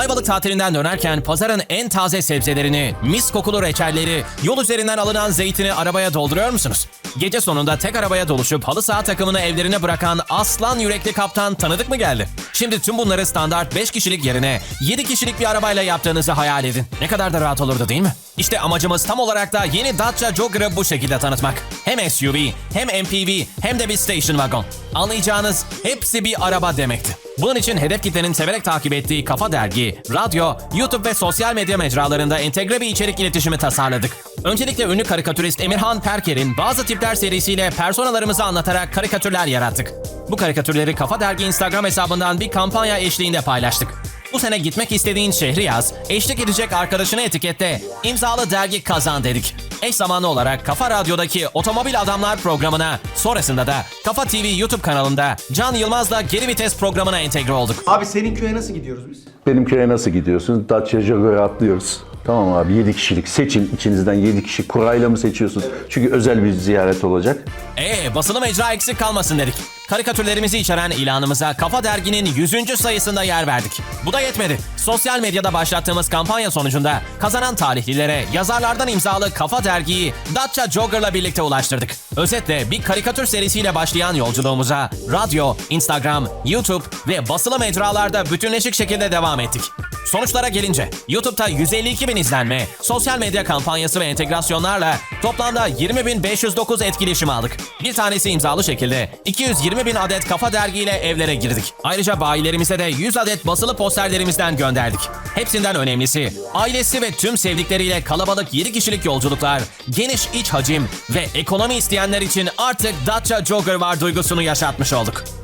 Ayvalık tatilinden dönerken pazarın en taze sebzelerini, mis kokulu reçelleri, yol üzerinden alınan zeytini arabaya dolduruyor musunuz? Gece sonunda tek arabaya doluşup halı saha takımını evlerine bırakan aslan yürekli kaptan tanıdık mı geldi? Şimdi tüm bunları standart 5 kişilik yerine 7 kişilik bir arabayla yaptığınızı hayal edin. Ne kadar da rahat olurdu değil mi? İşte amacımız tam olarak da yeni Dacia Jogger'ı bu şekilde tanıtmak. Hem SUV, hem MPV, hem de bir station wagon. Anlayacağınız hepsi bir araba demekti. Bunun için hedef kitlenin severek takip ettiği Kafa Dergi, radyo, YouTube ve sosyal medya mecralarında entegre bir içerik iletişimi tasarladık. Öncelikle ünlü karikatürist Emirhan Perker'in Bazı Tipler serisiyle personalarımızı anlatarak karikatürler yarattık. Bu karikatürleri Kafa Dergi Instagram hesabından bir kampanya eşliğinde paylaştık. Bu sene gitmek istediğin şehri yaz, eşlik edecek arkadaşını etikette, imzalı dergi kazan dedik. Eş zamanlı olarak Kafa Radyo'daki Otomobil Adamlar programına, sonrasında da Kafa TV YouTube kanalında Can Yılmaz'la Geri Vites programına entegre olduk. Abi senin köye nasıl gidiyoruz biz? Benim köye nasıl gidiyorsunuz? Dacia Jaguar'a atlıyoruz. Tamam abi 7 kişilik seçin içinizden 7 kişi kurayla mı seçiyorsunuz? Çünkü özel bir ziyaret olacak. Ee basılı mecra eksik kalmasın dedik. Karikatürlerimizi içeren ilanımıza Kafa Dergi'nin 100. sayısında yer verdik. Bu da yetmedi. Sosyal medyada başlattığımız kampanya sonucunda kazanan talihlilere yazarlardan imzalı Kafa Dergi'yi Dacia Jogger'la birlikte ulaştırdık. Özetle bir karikatür serisiyle başlayan yolculuğumuza radyo, Instagram, YouTube ve basılı mecralarda bütünleşik şekilde devam ettik. Sonuçlara gelince YouTube'da 152 bin izlenme, sosyal medya kampanyası ve entegrasyonlarla toplamda 20.509 etkileşim aldık. Bir tanesi imzalı şekilde 220 bin adet kafa dergiyle evlere girdik. Ayrıca bayilerimize de 100 adet basılı posterlerimizden gönderdik. Hepsinden önemlisi ailesi ve tüm sevdikleriyle kalabalık 7 kişilik yolculuklar, geniş iç hacim ve ekonomi isteyenler için artık Dacia Jogger var duygusunu yaşatmış olduk.